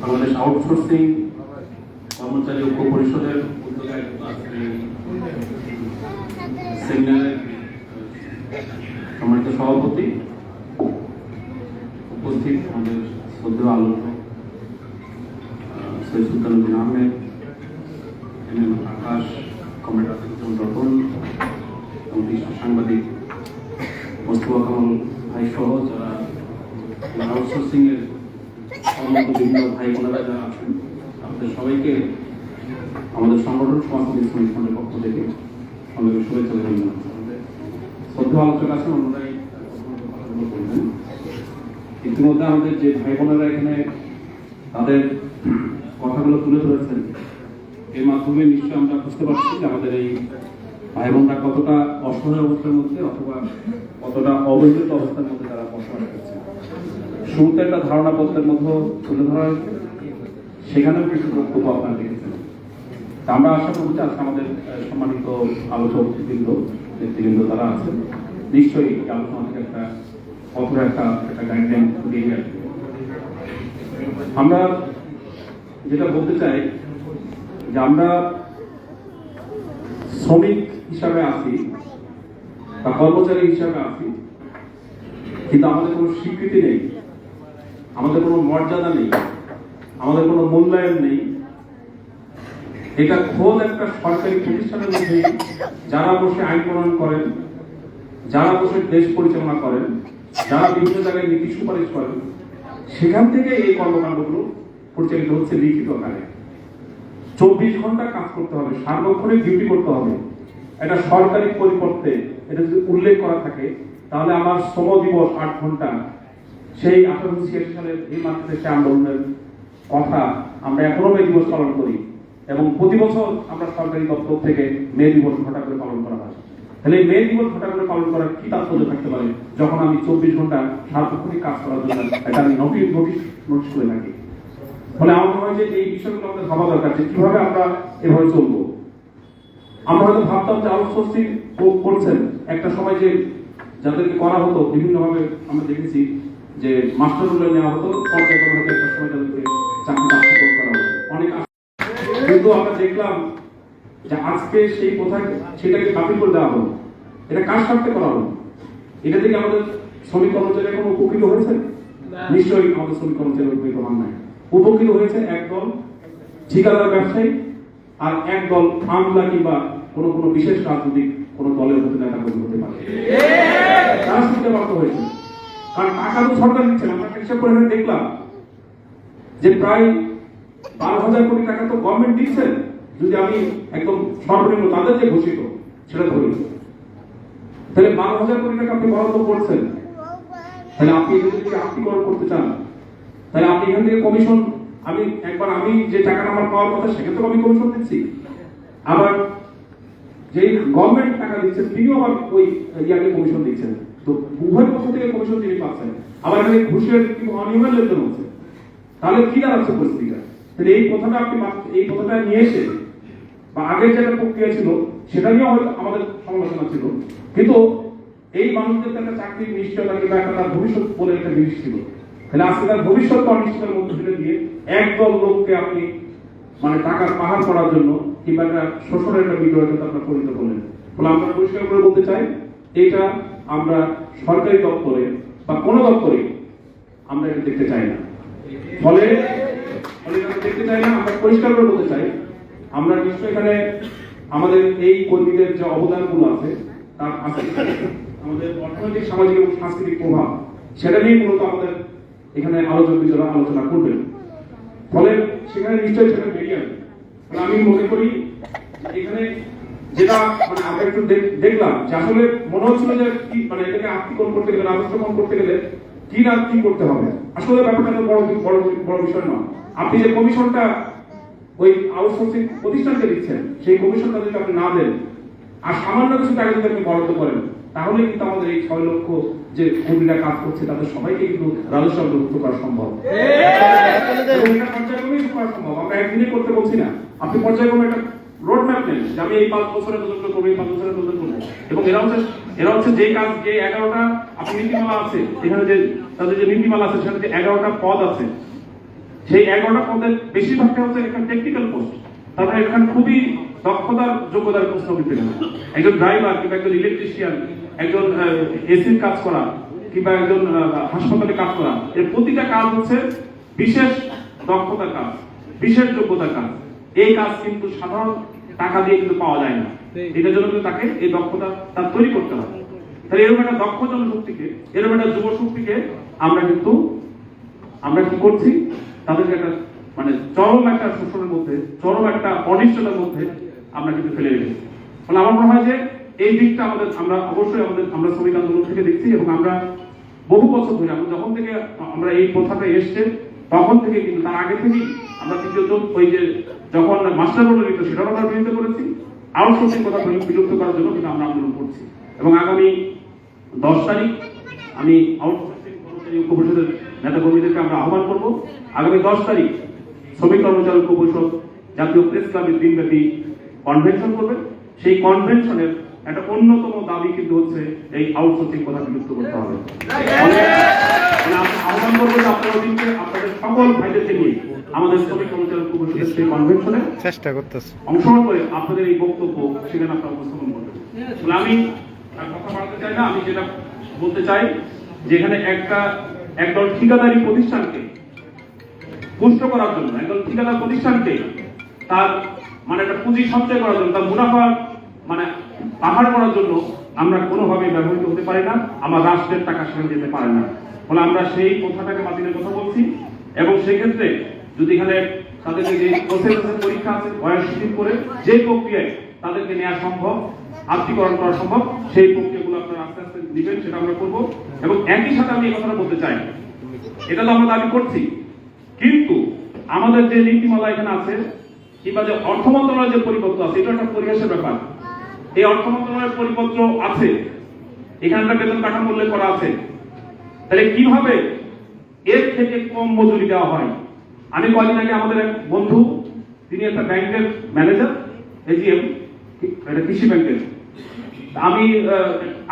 Bangladesh outsourcing কর্মচারী ঐক্য পরিষদের সম্মানিত সভাপতি উপস্থিত আমাদের শ্রদ্ধেয় আলোচক আহ, Syed Sultanuddin Ahmed M M Akash comrade Ratan এবং সাংবাদিক মোস্তফা কামাল ভাই সহ যারা আউটসোর্সিং এর ভাই বোনেরা যারা আছেন সবাইকে আমাদের সংগঠন সমাজবাদী ফ্রন্টের পক্ষ থেকে। আমাদের শুভেচ্ছা আমাদের শ্রদ্ধ আছেন ওনারাই কথাগুলো বলবেন ইতিমধ্যে আমাদের যে ভাই বোনেরা এখানে তাদের কথাগুলো তুলে ধরেছেন, এর মাধ্যমে নিশ্চয়ই আমরা বুঝতে পারছি যে আমাদের এই ভাই বোনরা কতটা অসহায় অবস্থার মধ্যে অথবা কতটা অবহেলিত অবস্থার মধ্যে তারা বসবাস করছে শুরুতে একটা ধারণা পত্রের মধ্যে তুলে ধরা হয়েছে। সেখানেও কিছু বক্তব্য আপনারা তা আমরা আশা করব যে আজকে আমাদের সম্মানিত আলোচক বৃন্দ নেতৃবৃন্দ তারা আছেন। নিশ্চয়ই আলোচনা থেকে একটা কঠোর একটা একটা গাইডলাইন দিয়ে আসবে। আমরা যেটা বলতে চাই, যে আমরা শ্রমিক হিসাবে আছি, বা কর্মচারী হিসাবে আছি, কিন্তু আমাদের কোনো স্বীকৃতি নেই। আমাদের কোনো মর্যাদা নেই, আমাদের কোনো মূল্যায়ন নেই। এটা খোদ একটা সরকারি প্রতিষ্ঠানের মধ্যে যারা বসে আইন প্রণয়ন করেন, যারা বসে দেশ পরিচালনা করেন, যারা বিভিন্ন জায়গায় নীতি সুপারিশ করেন, সেখান থেকে এই কর্মকাণ্ডগুলো পরিচালিত হচ্ছে লিখিত আকারে চব্বিশ ঘণ্টা কাজ করতে হবে, সার্বক্ষণিক ডিউটি করতে হবে। এটা সরকারি পরিবর্তে, এটা যদি উল্লেখ করা থাকে, তাহলে আমার শ্রম দিবস আট ঘণ্টা সেই আঠারোশো ছিয়াশি সালের এই সে আন্দোলনের কথা আমরা এখনও মে দিবস পালন করি এবং প্রতি বছর আমরা সরকারি দপ্তর থেকে মে দিবস ঘটা করে পালন করা হয়। তাহলে মে দিবস ঘটা করে পালন করার কি তাৎপর্য থাকতে পারে? যখন আমি চব্বিশ ঘণ্টা সার্বক্ষণিক কাজ করার জন্য এটা আমি নোটিশ নোটিশ নোটিশ করে থাকি। ফলে আমার মনে হয় যে এই বিষয়গুলো আমাদের ভাবা দরকার যে কীভাবে আমরা এভাবে চলবো। আমরা হয়তো ভাবতাম যে আউটসোর্সিং করছেন। একটা সময় যে যাদেরকে করা হতো, বিভিন্নভাবে আমরা দেখেছি যে মাস্টার রুলে নেওয়া হতো পর্যায়ক্রমে হয়তো একটা সময় তাদেরকে চাকরি চাকরি করা হতো। অনেক কিন্তু আমরা দেখলাম যে আজকে সেই কোথায় সেটাকে বাতিল করে দেওয়া হলো। এটা কার স্বার্থে করা হলো? এটা থেকে আমাদের শ্রমিক কর্মচারী কোনো উপকৃত হয়েছে? নিশ্চয়ই আমাদের শ্রমিক কর্মচারী উপকৃত হন নাই। উপকৃত হয়েছে একদল ঠিকাদার ব্যবসায়ী আর একদল আমলা কিংবা কোনো কোনো বিশেষ রাজনৈতিক কোনো দলের হতে নেতা হতে পারে। তারা শুনতে বাধ্য হয়েছে। কারণ টাকা তো সরকার দিচ্ছে না। আমরা হিসাব করে দেখলাম যে প্রায় বারো হাজার কোটি টাকা তো গভর্নমেন্ট দিচ্ছে যদি আমি একদম সর্বনিম্ন তাদের যে ঘোষিত, সেটা ধরি তাহলে বারো হাজার কোটি টাকা আপনি বরাদ্দ করছেন, তাহলে আপনি এটা যদি আত্মীকরণ করতে চান, তাহলে আপনি এখান থেকে কমিশন আমি একবার আমি যে টাকাটা আমার পাওয়ার কথা থেকে আমি কমিশন দিচ্ছি আবার যেই গভর্নমেন্ট টাকা দিচ্ছে তিনিও আবার ওই ইয়াকে কমিশন দিচ্ছেন তো উভয় পক্ষ থেকে কমিশন তিনি পাচ্ছেন আবার এখানে ঘুষের অনিয়মের লেনদেন হচ্ছে। তাহলে কি দাঁড়াচ্ছে পরিস্থিতিটা? তাহলে এই কথাটা আপনি এই কথাটা নিয়ে এসে বা আগের যেটা প্রক্রিয়া ছিল, সেটা নিয়েও হয়তো আমাদের সমালোচনা ছিল। কিন্তু এই মানুষদের একটা চাকরির নিশ্চয়তা কিংবা একটা তার ভবিষ্যৎ বলে একটা জিনিস ছিল। তাহলে আজকে তার ভবিষ্যৎ অনিশ্চয়তার মধ্যে ফেলে দিয়ে একদল লোককে আপনি মানে টাকার পাহাড় করার জন্য কিংবা একটা শোষণের একটা বিদ্রোহের আপনার পরিণত করলেন। ফলে আমরা পরিষ্কার করে বলতে চাই, এটা আমরা সরকারি দপ্তরে বা কোনো দপ্তরে আমরা এটা দেখতে চাই না। ফলে দেখতে চাই না, আমরা পরিষ্কার করে বলতে চাই, আমরা নিশ্চয়ই এখানে আমাদের এই কর্মীদের যে অবদানগুলো আছে, তার আমাদের অর্থনৈতিক, সামাজিক এবং সাংস্কৃতিক প্রভাব, সেটা নিয়ে মূলত আমাদের এখানে আলোচক বিজয়রা আলোচনা করবেন। ফলে সেখানে নিশ্চয়ই সেটা বেরিয়ে আমি মনে করি এখানে যেটা মানে আমরা একটু দেখলাম যে আসলে মনে হচ্ছিল যে কি মানে এটাকে আত্মীকরণ করতে গেলে রাজস্বকরণ করতে গেলে কি না কি করতে হবে? আসলে ব্যাপারটা বড় বড় বড় বিষয় নয়। আপনি যে কমিশনটা ওই আউটসোর্সিং প্রতিষ্ঠানকে দিচ্ছেন সেই কমিশনটা যদি আপনি না দেন আর সামান্য কিছু টাকা যদি আপনি বরাদ্দ করেন তাহলে কিন্তু আমাদের এই ছয় লক্ষ যে কর্মীরা কাজ করছে তাদের সবাইকে কিন্তু রাজস্ব অন্তর্ভুক্ত করা সম্ভব। পর্যায়ক্রমেই করা সম্ভব। আমরা একদিনে করতে বলছি না। আপনি পর্যায়ক্রমে একটা রোড ম্যাপ নেন যে আমি এই পাঁচ বছরের তদন্ত করব, এই পাঁচ বছরের তদন্ত করব। এবং এরা হচ্ছে এরা হচ্ছে যে কাজ, যে এগারোটা আপনি নীতিমালা আছে, এখানে যে তাদের যে নীতিমালা আছে, সেখানে যে এগারোটা পদ আছে, সেই এগারোটা পদের বেশিরভাগটা হচ্ছে এখানে টেকনিক্যাল পোস্ট তারপরে এখানে খুবই দক্ষতার, যোগ্যতার প্রশ্ন কিন্তু এখানে একজন ড্রাইভার কিংবা একজন ইলেকট্রিশিয়ান একজন এসির কাজ করা, কিংবা একজন হাসপাতালে কাজ করা, এর প্রতিটা কাজ হচ্ছে বিশেষ দক্ষতার কাজ, বিশেষ যোগ্যতার কাজ। এই কাজ কিন্তু সাধারণ টাকা দিয়ে কিন্তু পাওয়া যায় না। এটার জন্য কিন্তু তাকে এই দক্ষতা তার তৈরি করতে হয় তাহলে এরকম একটা দক্ষ জনশক্তিকে এরকম একটা যুব শক্তিকে আমরা কিন্তু আমরা কি করছি? তাদেরকে একটা মানে চরম একটা শোষণের মধ্যে চরম একটা অনিশ্চয়তার মধ্যে আমরা কিন্তু ফেলে রেখেছি। ফলে আমার মনে হয় যে এই দিকটা আমাদের আমরা অবশ্যই আমাদের আমরা শ্রমিক আন্দোলন থেকে দেখছি এবং আমরা বহু বছর ধরে আমরা যখন থেকে আমরা এই প্রথাটা এসছে তখন থেকে কিন্তু তার আগে থেকেই আমরা তৃতীয়জন ওই যে যখন মাস্টার বলে নিত সেটাও আমরা বিরোধিতা করেছি। আউটসোর্সিং কথা বিলুপ্ত করার জন্য কিন্তু আমরা আন্দোলন করছি। এবং আগামী দশ তারিখ আমি আউটসোর্সিং কর্মচারী ঐক্য পরিষদের নেতা কর্মীদেরকে আমরা আহ্বান করব। আগামী দশ তারিখ শ্রমিক কর্মচারী ঐক্য পরিষদ জাতীয় প্রেস ক্লাবের দিনব্যাপী কনভেনশন করবে সেই কনভেনশনের একটা অন্যতম দাবি কিন্তু হচ্ছে এই আউটসোর্সিং কথা বিলুপ্ত করতে হবে। মানে আহ্বান করব যে আপনারা ওদিনকে আপনাদের সকল ভাইদেরকে নিয়ে আমাদের শ্রমিক কর্মচারী পরিষদের সেই কনভেনশনে চেষ্টা করতেছে। অংশগ্রহণ করে আপনাদের এই বক্তব্য সেখানে আপনারা উপস্থাপন করবেন। তাহলে আমি কথা বাড়াতে চাই না আমি যেটা বলতে চাই যে এখানে একটা একদল ঠিকাদারি প্রতিষ্ঠানকে পুষ্ট করার জন্য একদল ঠিকাদার প্রতিষ্ঠানকে তার মানে একটা পুঁজি সঞ্চয় করার জন্য তার মুনাফা মানে পাহাড় করার জন্য আমরা কোনোভাবে ব্যবহৃত হতে পারি না, আমার রাষ্ট্রের টাকা সেখানে যেতে পারে না। ফলে আমরা সেই কথাটাকে বাতিলের কথা বলছি। এবং সেক্ষেত্রে যদি এখানে তাদেরকে যে প্রসেস আছে পরীক্ষা আছে বয়স করে যে প্রক্রিয়ায় তাদেরকে নেওয়া সম্ভব আত্মীকরণ করা সম্ভব, সেই প্রক্রিয়াগুলো আপনারা আস্তে আস্তে দিবেন সেটা আমরা করব। এবং একই সাথে আমি এই কথাটা বলতে চাই। এটা তো আমরা দাবি করছি। কিন্তু আমাদের যে নীতিমালা এখানে আছে, কিংবা যে অর্থ মন্ত্রণালয়ের যে পরিবর্তন আছে এটা একটা পরিবেশের ব্যাপার। এই অর্থ মন্ত্রণালয়ের পরিপত্র আছে। এখানকার বেতন কাঠামো উল্লেখ করা আছে। তাহলে কীভাবে এর থেকে কম মজুরি দেওয়া হয়? আমি কদিন আগে আমাদের এক বন্ধু, তিনি একটা ব্যাংকের ম্যানেজার এজিএম এটা কৃষি ব্যাংকের। আমি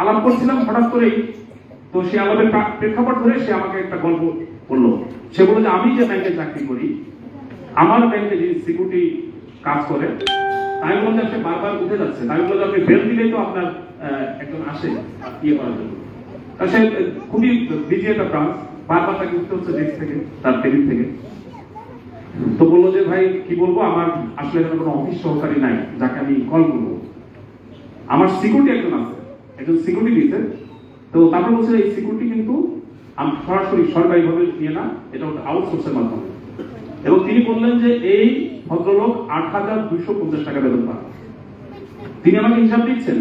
আলাপ করছিলাম হঠাৎ করেই, তো সে আমাদের প্রেক্ষাপট ধরে সে আমাকে একটা গল্প বলল। সে বলল যে, আমি যে ব্যাংকে চাকরি করি, আমার ব্যাংকে যে সিকিউরিটি কাজ করে বলতে সে বারবার উঠে যাচ্ছে বলল আপনি বেল দিলেই তো আপনার একজন আসে ইয়ে করার জন্য। সে খুবই বিজি একটা ব্রাঞ্চ বারবার তাকে উঠতে হচ্ছে ডেস্ক থেকে, তার টেবিল থেকে। তো বলল যে, ভাই, কি বলব? আমার আসলে এখানে কোনো অফিস সহকারী নাই, যাকে আমি কল করব। আমার সিকিউরিটি একজন আছে, একজন সিকিউরিটি দিতে তো তারপর বলছে, এই সিকিউরিটি কিন্তু আমি, সরাসরি সরকারিভাবে নিয়ে না, এটা হচ্ছে আউটসোর্সের মাধ্যমে। এবং তিনি বললেন যে, এই ভদ্রলোক আট হাজার দুইশো পঞ্চাশ টাকা বেতন পান। তিনি আমাকে হিসাব দিচ্ছেন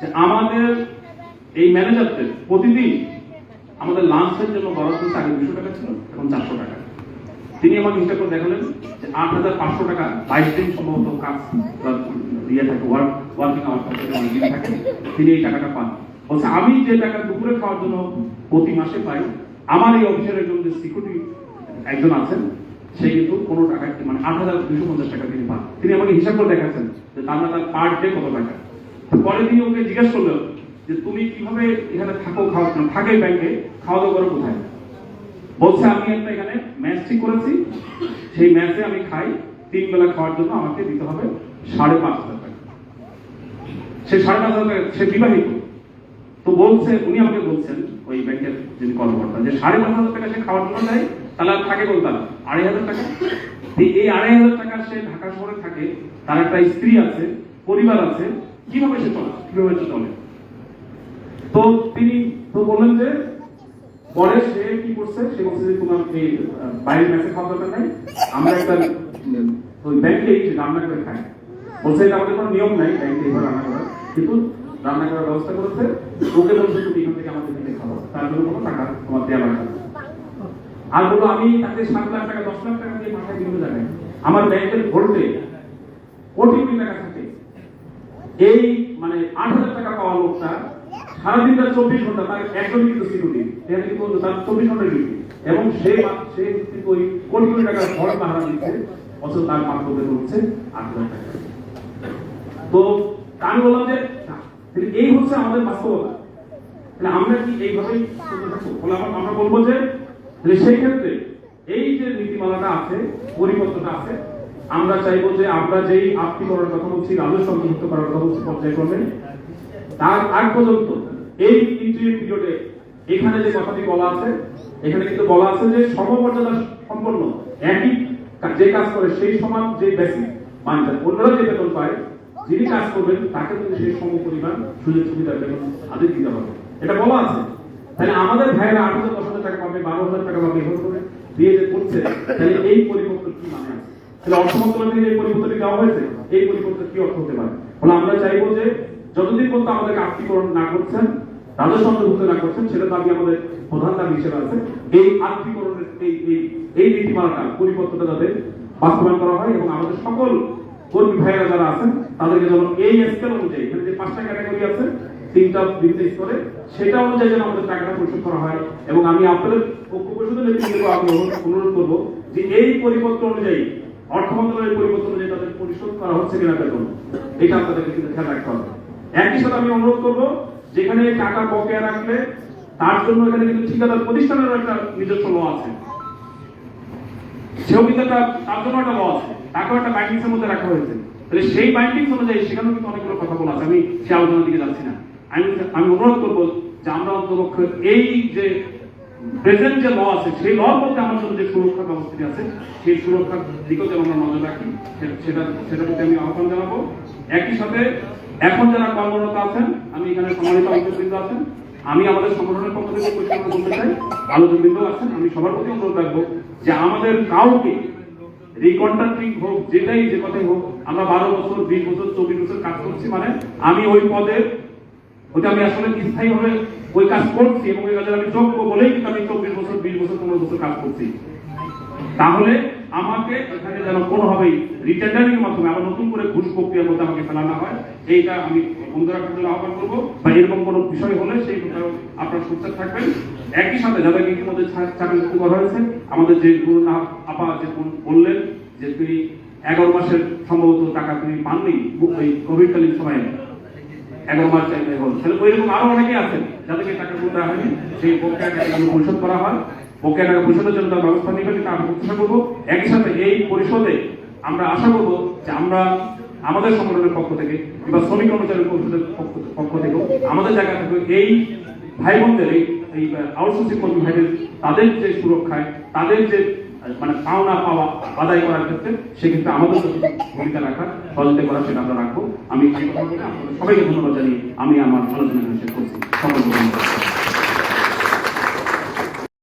যে আমাদের এই ম্যানেজারদের প্রতিদিন আমাদের লাঞ্চের জন্য বরাদ্দ আগে দুশো টাকা ছিল, এখন চারশো টাকা। তিনি আমাকে হিসাব করে দেখালেন যে আট হাজার পাঁচশো টাকা বাইশ দিন সম্ভবত কাজ ইয়ে থাকে ওয়ার্ক ওয়ার্কিং আওয়ার থাকে তিনি এই টাকাটা পান। বলছে, আমি যে টাকা দুপুরে খাওয়ার জন্য প্রতি মাসে পাই, আমার এই অফিসের একজন যে সিকিউরিটি একজন আছেন সে কিন্তু কোনো টাকা মানে আট হাজার দুশো পঞ্চাশ টাকা তিনি পান। তিনি আমাকে হিসাব করে দেখাচ্ছেন যে তার মানে তার পার ডে কত টাকা। পরে তিনি ওকে জিজ্ঞেস করলেন যে তুমি কীভাবে এখানে থাকো খাওয়া থাকে ব্যাংকে খাওয়া দাওয়া করো কোথায়? বলছে, আমি একটা এখানে ম্যাচ ঠিক করেছি। সেই ম্যাচে আমি খাই। তিন বেলা খাওয়ার জন্য আমাকে দিতে হবে সাড়ে পাঁচ হাজার টাকা। সে সাড়ে পাঁচ হাজার টাকা সে বিবাহিত। তো বলছে, উনি আমাকে বলছেন, ওই ব্যাংকের যিনি কর্মকর্তা, যে সাড়ে পাঁচ হাজার টাকা সে খাওয়ার জন্য দেয় তাহলে থাকে বলতে আড়াই হাজার টাকা? এই আড়াই হাজার টাকা সে ঢাকা শহরে থাকে, তার একটা স্ত্রী আছে, পরিবার আছে, কীভাবে সে চলে? কীভাবে সে চলে? তো তিনি তো বললেন যে, পরে সে কি করছে? সে বলছে যে, তোমার এই বাইরের ম্যাচে খাওয়া দরকার নাই, আমরা একটা, ওই ব্যাংকে রান্না করে খাই। বলছে, এটা আমাদের কোনো নিয়ম নাই, ব্যাংকে এবার রান্না করার কিন্তু রান্না করার ব্যবস্থা করেছে, ওকে বলছে, তুমি এখান থেকে আমাদের খাব তার জন্য কোনো টাকা তোমার দেওয়া লাগবে। আর বলো, আমি তাকে সাত লাখ টাকা, দশ লাখ টাকা দিয়ে মাথায় বিভিন্ন জায়গায় আমার ব্যাংকের ভোল্টে কোটি টাকা থাকে। এই মানে আট হাজার টাকা পাওয়া লোকটা সারাদিন তার চব্বিশ ঘণ্টা তার একজনই কিন্তু সিকিউরিটি কিন্তু তার চব্বিশ ঘণ্টা ডিউটি। এবং সে সে কিন্তু কোটি কোটি ঘর পাহারা দিচ্ছে, অথচ তার মাত্র বেতন হচ্ছে আট হাজার টাকা। তো আমি বললাম যে এই হচ্ছে আমাদের বাস্তবতা। আমরা কি এইভাবেই আমরা বলব যে তাহলে সেই ক্ষেত্রে এই যে নীতিমালাটা আছে, পরিবর্তনটা আছে, আমরা চাইব যে আমরা যেই আপ্তি করার কথা বলছি, রাজস্ব অন্তর্ভুক্ত করার কথা বলছি পর্যায়ক্রমে, তার আগ পর্যন্ত এই ইন্টারিম পিরিয়ডে এখানে যে কথাটি বলা আছে, এখানে কিন্তু বলা আছে যে সমমর্যাদা সম্পন্ন, একই যে কাজ করে সেই সমান যে বেসিক মানটা অন্যরা যে বেতন পায়, যিনি কাজ করবেন, তাকে কিন্তু সেই সম পরিমাণ সুযোগ সুবিধা বেতন আদি দিতে হবে। এটা বলা আছে। তাহলে আমাদের ভাইয়েরা হাজার টাকা পাবে, বারো হাজার টাকা পাবে, এভাবে করে দিয়ে যে করছে, তাহলে এই পরিবর্তন কি মানে তাহলে অর্থ মন্ত্রণালয় এই পরিবর্তনটি দেওয়া হয়েছে, এই পরিবর্তন কি অর্থ হতে পারে? ফলে আমরা চাইব যে যতদিন পর্যন্ত আমাদেরকে আত্মীকরণ না করছেন রাজস্ব অন্তর্ভুক্ত না করছেন, সেটা দাবি আমাদের প্রধান দাবি হিসেবে আছে, এই আত্মীকরণের এই এই এই নীতিমালাটা, পরিবর্তনটা যাতে বাস্তবায়ন করা হয় এবং আমাদের সকল কর্মী ভাইয়েরা যারা আছেন, তাদেরকে যেন এই স্কেল অনুযায়ী, এখানে যে পাঁচটা ক্যাটাগরি আছে তিনটা বিভিন্ন স্তরে সেটা অনুযায়ী যেন আমাদের টাকাটা পরিশোধ করা হয়। এবং আমি আপনাদের পক্ষ পরিষদের নেতৃত্বকে আমি অনুরোধ- করব যে এই পরিবর্তন অনুযায়ী, অর্থ মন্ত্রণালয়ের পরিবর্তন অনুযায়ী তাদের পরিশোধ করা হচ্ছে কিনা বেতন এটা আপনাদেরকে কিন্তু খেয়াল রাখতে হবে। একই সাথে আমি অনুরোধ করব, যেখানে টাকা বকেয়া রাখলে, তার জন্য এখানে কিন্তু ঠিকাদার প্রতিষ্ঠানের একটা নিজস্ব ল আছে। সেও কিন্তু একটা তার জন্য একটা ল আছে। তাকেও একটা বাইন্ডিংস এর মধ্যে রাখা হয়েছে। তাহলে সেই বাইন্ডিংস অনুযায়ী সেখানেও কিন্তু অনেকগুলো কথা বলা আছে। আমি সে আলোচনার দিকে যাচ্ছি না। আমি আমি অনুরোধ করব যে আমরা অন্তপক্ষ এই যে প্রেজেন্ট যে ল আছে, সেই লর মধ্যে আমার জন্য যে সুরক্ষা ব্যবস্থাটি আছে, সেই সুরক্ষার দিকেও যেন আমরা নজর রাখি। সেটা সেটার প্রতি আমি আহ্বান জানাব। একই সাথে এখন যারা কর্মরত আছেন, আমি এখানে সম্মানিত আলোচকবৃন্দ আছেন, আমি আমাদের সংগঠনের পক্ষ থেকে পরিচালনা করতে চাই। আলোচকবৃন্দ আছেন, আমি সবার প্রতি অনুরোধ রাখব যে আমাদের কাউকে রিকন্ট্রাক্টিং হোক, যেটাই যে কথাই হোক, আমরা বারো বছর, বিশ বছর, চব্বিশ বছর কাজ করছি মানে আমি ওই পদে ওটা আমি আসলে স্থায়ীভাবে ওই কাজ করছি এবং ওই কাজে আমি যোগ্য বলেই কিন্তু আমি চব্বিশ বছর, বিশ বছর, পনেরো বছর কাজ করছি। তাহলে আমাকে এখানে যেন কোনোভাবেই রিটেন্ডারিং এর মাধ্যমে আবার নতুন করে ঘুষ প্রক্রিয়ার মধ্যে আমাকে ফেলানো হয়, এইটা আমি বন্ধ রাখার জন্য আহ্বান করব। বা এরকম কোনো বিষয় হলে সেই আপনারা সুস্থ থাকবেন। একই সাথে যাদেরকে ইতিমধ্যে চাকরি মুক্ত করা হয়েছে, আমাদের যে গুরুনা আপা যে বল- বললেন যে তুমি এগারো মাসের সম্ভবত টাকা তুমি পাননি, ওই কোভিডকালীন সময়ে। এগারো মাস চাইতে হল তাহলে ওইরকম আরও অনেকে আছেন, যাদেরকে টাকা দেওয়া হয়নি, সেই বকেয়া টাকাগুলো পরিশোধ করা হয়। বকেয়া টাকা পরিশোধের জন্য ব্যবস্থা নেবেন, এটা আমরা প্রত্যাশা করব। একই সাথে এই পরিশোধে আমরা আশা করব যে আমরা আমাদের সংগঠনের পক্ষ থেকে কিংবা শ্রমিক কর্মচারী পরিষদের পক্ষ থেকেও আমাদের জায়গা থেকে এই ভাই বোনদের এই আউটসোর্সিং কর্মী ভাইদের, তাদের যে সুরক্ষায়, তাদের যে মানে পাওনা পাওয়া, আদায় করার ক্ষেত্রে সেক্ষেত্রে আমাদের ভূমিকা রাখা সহযোগিতা করা সেটা আমরা রাখব। আমি সবাইকে ধন্যবাদ জানিয়ে আমি আমার আলোচনা শেষ করছি। সকল